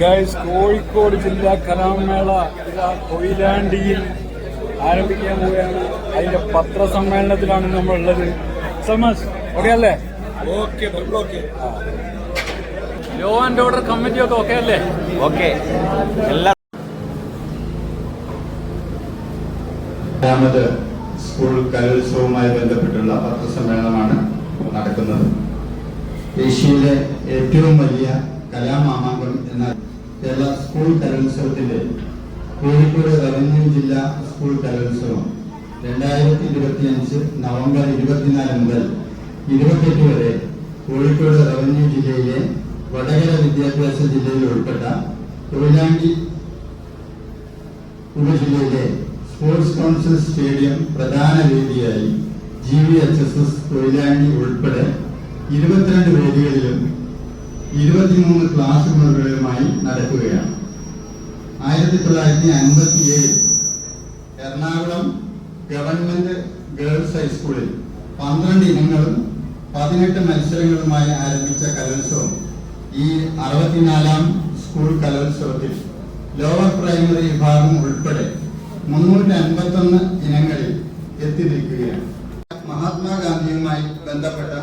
Guys Kozhikode ജില്ലാ കലാമേള ഇതാ കൊയിലാണ്ടിയിൽ ആരംഭിക്കാൻ പോവുകയാണ്. അതിന്റെ പത്രസമ്മേളനത്തിലാണ് നമ്മളുള്ളത്. സമസ് ഓക്കെ അല്ലേ? Okay okay law and order committee ഒക്കെ ഓക്കെ അല്ലേ? ഓക്കെ എല്ലാ രണ്ടാമത് സ്കൂൾ കലോത്സവവുമായി ബന്ധപ്പെട്ടുള്ള പത്രസമ്മേളനമാണ് നടക്കുന്നത്. ഏഷ്യയിലെ ഏറ്റവും വലിയ കലാമാമാങ്കം എന്ന കേരള സ്കൂൾ കലോത്സവത്തിന്റെ കോഴിക്കോട് റവന്യൂ ജില്ലാ സ്കൂൾ കലോത്സവം രണ്ടായിരത്തി ഇരുപത്തിയഞ്ച് നവംബർ ഇരുപത്തിനാല് മുതൽ ഇരുപത്തെട്ട് വരെ കോഴിക്കോട് റവന്യൂ ജില്ലയിലെ വടകര വിദ്യാഭ്യാസ ജില്ലയിൽ ഉൾപ്പെട്ട കൊയിലാണ്ടി ഉപജില്ലയിലെ സ്പോർട്സ് കൗൺസിൽ സ്റ്റേഡിയം പ്രധാന വേദിയായി G V H S S Koyilandy ഉൾപ്പെടെ ഇരുപത്തിരണ്ട് വേദികളിലും ഇരുപത്തിമൂന്ന് ക്ലാസ് റൂമുകളുമായി നടക്കുകയാണ്. ആയിരത്തി തൊള്ളായിരത്തി അൻപത്തി ഏഴിൽ എറണാകുളം ഗവൺമെന്റ് ഗേൾസ് ഹൈസ്കൂളിൽ പന്ത്രണ്ട് ഇനങ്ങളും പതിനെട്ട് മത്സരങ്ങളുമായി ആരംഭിച്ച കലോത്സവം ഈ അറുപത്തിനാലാം സ്കൂൾ കലോത്സവത്തിൽ ലോവർ പ്രൈമറി വിഭാഗം ഉൾപ്പെടെ മുന്നൂറ്റി അൻപത്തൊന്ന് ഇനങ്ങളിൽ എത്തി നിൽക്കുകയാണ് മഹാത്മാഗാന്ധിയുമായി ബന്ധപ്പെട്ട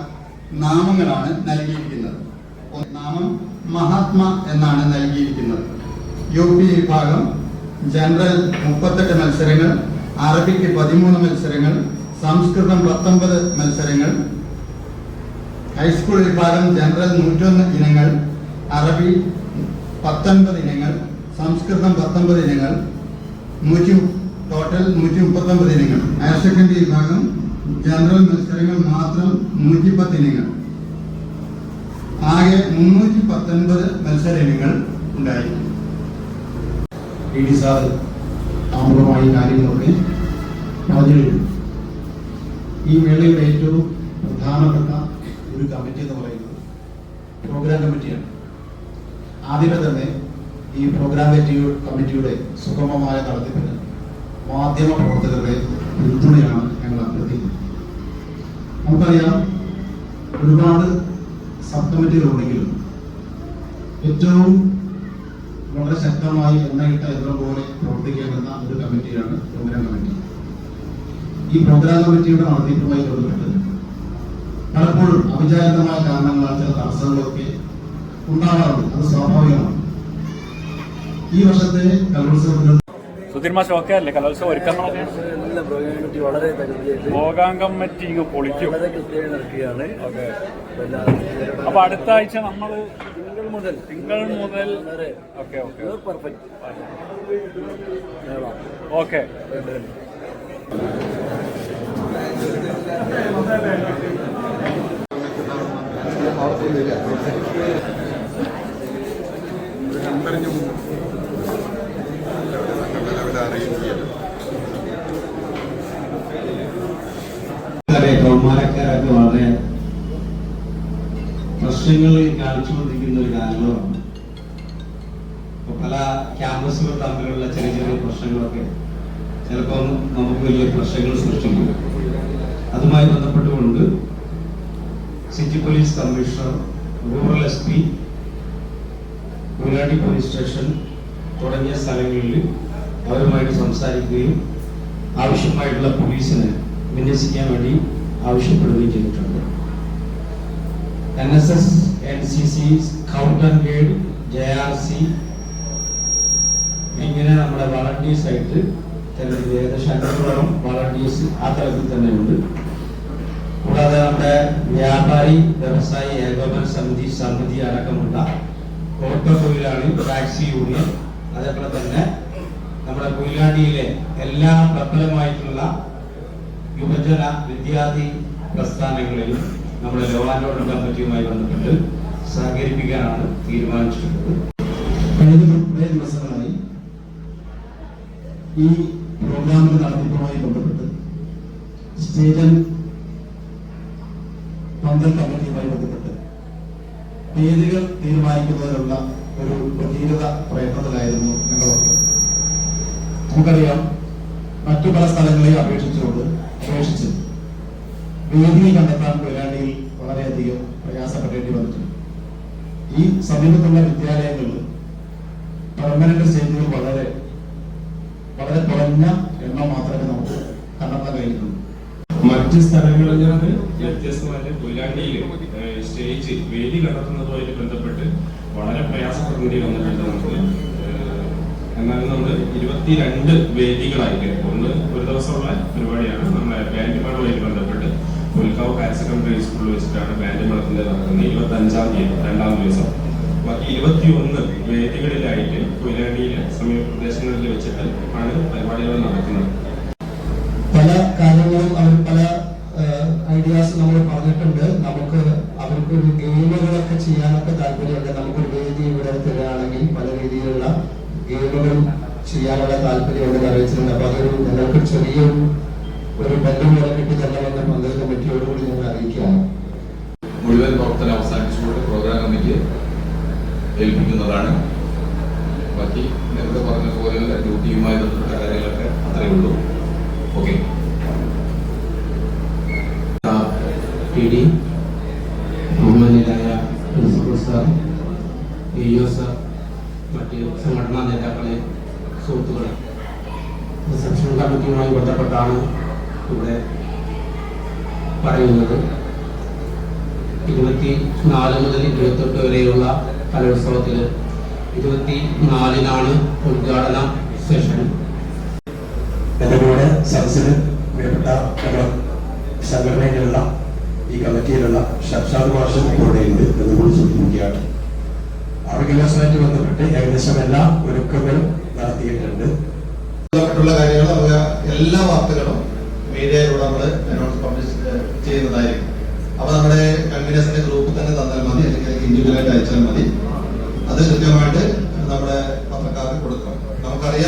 നാമങ്ങളാണ് മഹാത്മ എന്നാണ് നൽകിയിരിക്കുന്നത്. യു പി വിഭാഗം ജനറൽ മുപ്പത്തെട്ട് മത്സരങ്ങൾ അറബിക്ക് പതിമൂന്ന് മത്സരങ്ങൾ സംസ്കൃതം പത്തൊമ്പത് മത്സരങ്ങൾ. ഹൈസ്കൂൾ വിഭാഗം ജനറൽ നൂറ്റൊന്ന് ഇനങ്ങൾ അറബി പത്തൊൻപത് ഇനങ്ങൾ സംസ്കൃതം പത്തൊമ്പത് ഇനങ്ങൾ നൂറ്റി ടോട്ടൽ നൂറ്റി മുപ്പത്തൊമ്പത് ഇനങ്ങൾ. ഹയർ സെക്കൻഡറി വിഭാഗം ജനറൽ മത്സരങ്ങൾ മാത്രം നൂറ്റിപ്പത്ത് ഇനങ്ങൾ. ആകെ മുന്നൂറ്റി പത്തൊൻപത് മത്സര ഇനങ്ങൾ ഉണ്ടായി ഇ ഡി സാർ ആമുഖമായി കാര്യങ്ങളൊക്കെ പറഞ്ഞു ഈ മേളയുടെ ഏറ്റവും പ്രധാനപ്പെട്ട ഒരു കമ്മിറ്റി എന്ന് പറയുന്നത് പ്രോഗ്രാം കമ്മിറ്റിയാണ്. ആദ്യമേ തന്നെ ഈ പ്രോഗ്രാം കമ്മിറ്റി- കമ്മിറ്റിയുടെ സുഗമമായ നടത്തിപ്പിന് മാധ്യമ പ്രവർത്തകരുടെ പിന്തുണയാണ് ഞങ്ങൾ അഭ്യർത്ഥിക്കുന്നത്. നമുക്കറിയാം ഒരുപാട് സബ് കമ്മിറ്റികളുണ്ടെങ്കിലും ഏറ്റവും വളരെ ശക്തമായി എണ്ണയിട്ട യന്ത്രം പോലെ പ്രവർത്തിക്കേണ്ടുന്ന ഒരു കമ്മിറ്റിയാണ് പ്രോഗ്രാം കമ്മിറ്റി. ഈ പ്രോഗ്രാം കമ്മിറ്റിയുടെ നടത്തിപ്പുമായി ബന്ധപ്പെട്ട് പലപ്പോഴും അവിചാരിതമായ കാരണങ്ങളാൽ ചില തടസ്സങ്ങളൊക്കെ ഉണ്ടാകാറുണ്ട് അത് സ്വാഭാവികമാണ്. ഈ വർഷത്തെ കലോത്സവത്തിൽ സുധീർ മാഷ് ഓക്കെ അല്ലേ? കലോത്സവം ഒരുക്കങ്ങളൊക്കെ ഭോഗാം കമ്മിറ്റി ഇങ്ങ് പൊളിക്കും. അപ്പൊ അടുത്ത ആഴ്ച നമ്മൾ തിങ്കൾ മുതൽ തിങ്കൾ മുതൽ ഓക്കെ ഓക്കെ. ഓക്കെ. കൗമാരക്കാരൊക്കെ വളരെ പ്രശ്നങ്ങൾ കാണിച്ചുകൊണ്ടിരിക്കുന്ന ഒരു ഇപ്പൊ പല ക്യാമ്പസുകൾ തമ്മിലുള്ള ചെറിയ ചെറിയ പ്രശ്നങ്ങളൊക്കെ ചിലപ്പോൾ നമുക്ക് വലിയ പ്രശ്നങ്ങൾ സൃഷ്ടിക്കും. അതുമായി ബന്ധപ്പെട്ടുകൊണ്ട് city police commissioner rural S P കുലാടി police station തുടങ്ങിയ സ്ഥലങ്ങളിൽ അവരുമായിട്ട് സംസാരിക്കുകയും ആവശ്യമായിട്ടുള്ള പോലീസിനെ വിന്യസിക്കാൻ വേണ്ടി ആവശ്യപ്പെടുകയും ചെയ്തിട്ടുണ്ട്. N S S N C C scout and guide J R C ഇങ്ങനെ നമ്മുടെ വളണ്ടിയേഴ്സ് ആയിട്ട് ഏകദേശം വളണ്ടിയേഴ്സ് ആ തലത്തിൽ തന്നെയുണ്ട്. കൂടാതെ നമ്മുടെ വ്യാപാരി വ്യവസായി ഏകോപന സമിതി സമിതി അടക്കമുള്ള ഓട്ടോ തൊഴിലാളി ടാക്സി യൂണിയൻ അതേപോലെ തന്നെ നമ്മുടെ കൊയിലാണ്ടിയിലെ എല്ലാ പ്രബലമായിട്ടുള്ള യുവജന വിദ്യാർത്ഥി പ്രസ്ഥാനങ്ങളിൽ നമ്മുടെ ലോകാനോട് കമ്മിറ്റിയുമായി ബന്ധപ്പെട്ട് സഹകരിപ്പിക്കാനാണ് തീരുമാനിച്ചിട്ടുള്ളത്. കഴിഞ്ഞ ഈ പ്രോഗ്രാമിന്റെ നടത്തിപ്പുമായി ബന്ധപ്പെട്ട് സ്റ്റേജൻ പന്തൽ കമ്മിറ്റിയുമായി ബന്ധപ്പെട്ട് വേദികൾ തീരുമാനിക്കുന്നതിനുള്ള ഒരു പ്രതീകത പ്രയത്നത്തിലായിരുന്നു ഞങ്ങളൊക്കെ. നമുക്കറിയാം മറ്റു പല സ്ഥലങ്ങളെയും അപേക്ഷിച്ചുകൊണ്ട് അപേക്ഷിച്ച് വേദികൾ കണ്ടെത്താൻ കൊയിലാണ്ടിയിൽ വളരെയധികം പ്രയാസപ്പെടേണ്ടി വന്നിട്ടുണ്ട്. ഈ സമീപത്തുള്ള വിദ്യാലയങ്ങളിൽ പെർമനന്റ് സ്റ്റേജുകൾ വളരെ വളരെ കുറഞ്ഞ എണ്ണം മാത്രമേ നമുക്ക് കണ്ടെത്താൻ കഴിയുന്നുള്ളൂ. മറ്റ് സ്ഥലങ്ങളിൽ നിന്ന് വ്യത്യസ്തമായിട്ട് കൊയിലാണ്ടിയിൽ സ്റ്റേജ് വേദി കണ്ടെത്തുന്നതുമായിട്ട് ബന്ധപ്പെട്ട് വളരെ പ്രയാസപ്പെടേണ്ടി വന്നിട്ടുണ്ട് നമുക്ക്. എന്നാലും നമ്മൾ ഇരുപത്തിരണ്ട് വേദികളായിട്ട് ഒന്ന് ഒരു ദിവസമുള്ള പരിപാടിയാണ്. നമ്മുടെ ബാൻഡ് മേളവുമായിട്ട് ബന്ധപ്പെട്ട് പുൽക്കാവ് ഹയർ സെക്കൻഡറി സ്കൂളിൽ വെച്ചിട്ടാണ് ബാൻഡ് മേളത്തിന്റെ നടക്കുന്നത് ഇരുപത്തി അഞ്ചാം തീയതി രണ്ടാം ദിവസം. ബാക്കി ഇരുപത്തി ഒന്ന് വേദികളിലായിട്ട് കൊയിലാണ്ടിയിലെ സമീപ പ്രദേശങ്ങളിൽ വെച്ചിട്ട് ആണ് പരിപാടികൾ നടക്കുന്നത്. പല കാര്യങ്ങളും അവർ പല ഐഡിയാസ് നമ്മൾ പറഞ്ഞിട്ടുണ്ട്. നമുക്ക് അവർക്കൊരു ഗെയിമുകളൊക്കെ ചെയ്യാനൊക്കെ താല്പര്യമുണ്ട്. നമുക്കൊരു വേദി ഇവിടെ തരികയാണെങ്കിൽ പല രീതിയിലുള്ള ചെയ്യാനുള്ള താല്പര്യമുണ്ടെന്ന് അറിയിച്ചിട്ടുണ്ട് അപ്പൊ അതൊരു ഞങ്ങൾക്ക് ചെറിയൊരു ഒരു ബന്ധം പോലെ കിട്ടി തരണമെന്ന് കമ്മിറ്റിയോട് കമ്മിറ്റിയോടുകൂടി ഞങ്ങൾ അറിയിക്കുകയാണ്. മുഴുവൻ പ്രവർത്തനം അവസാനിച്ചുകൊണ്ട് പ്രോഗ്രാം കമ്മിറ്റി ഏൽപ്പിക്കുന്നതാണ്. ബാക്കി നേരത്തെ പറഞ്ഞ പറഞ്ഞതുപോലെയുള്ള ഡ്യൂട്ടിയുമായി ബന്ധപ്പെട്ട കാര്യങ്ങളൊക്കെ അത്രയേ ഉള്ളൂ. ഓക്കെ പി ഡി ബഹുമാന്യരായ principal sir A O sir മറ്റ് സംഘടനാ നേതാക്കളെ സുഹൃത്തുക്കളെ സെക്ഷൻ കമ്മിറ്റിയുമായി ബന്ധപ്പെട്ടാണ് ഇവിടെ പറയുന്നത്. ഇരുപത്തി നാല് മുതൽ ഇരുപത്തെട്ട് വരെയുള്ള കലോത്സവത്തിൽ ഇരുപത്തി നാലിനാണ് ഉദ്ഘാടന സെഷൻ. എന്റെ കൂടെ പ്രിയപ്പെട്ട സംഘടനയിലുള്ള ഈ കമ്മിറ്റിയിലുള്ള ഷർഷാദ് മാഷും ഇവിടെയുണ്ട് എന്ന് കൂടി സൂചിപ്പിക്കുകയാണ് ആരോഗ്യവ്യവസായവുമായി ബന്ധപ്പെട്ട് ഏകദേശം എല്ലാ ഒരുക്കങ്ങളും നടത്തിയിട്ടുണ്ട്. ബന്ധപ്പെട്ടുള്ള കാര്യങ്ങൾ എല്ലാ വാർത്തകളും മീഡിയയിലൂടെ നമ്മൾ അനൗൺസ് പബ്ലിഷ് ചെയ്യുന്നതായിരിക്കും. അപ്പൊ നമ്മുടെ കൺവീനേഴ്സിന്റെ ഗ്രൂപ്പ് തന്നെ തന്നാൽ മതി അല്ലെങ്കിൽ ഇൻഡിവിജ്വലായിട്ട് അയച്ചാൽ മതി. അത് കൃത്യമായിട്ട് നമ്മുടെ പത്രക്കാർക്ക് കൊടുക്കണം. നമുക്കറിയാം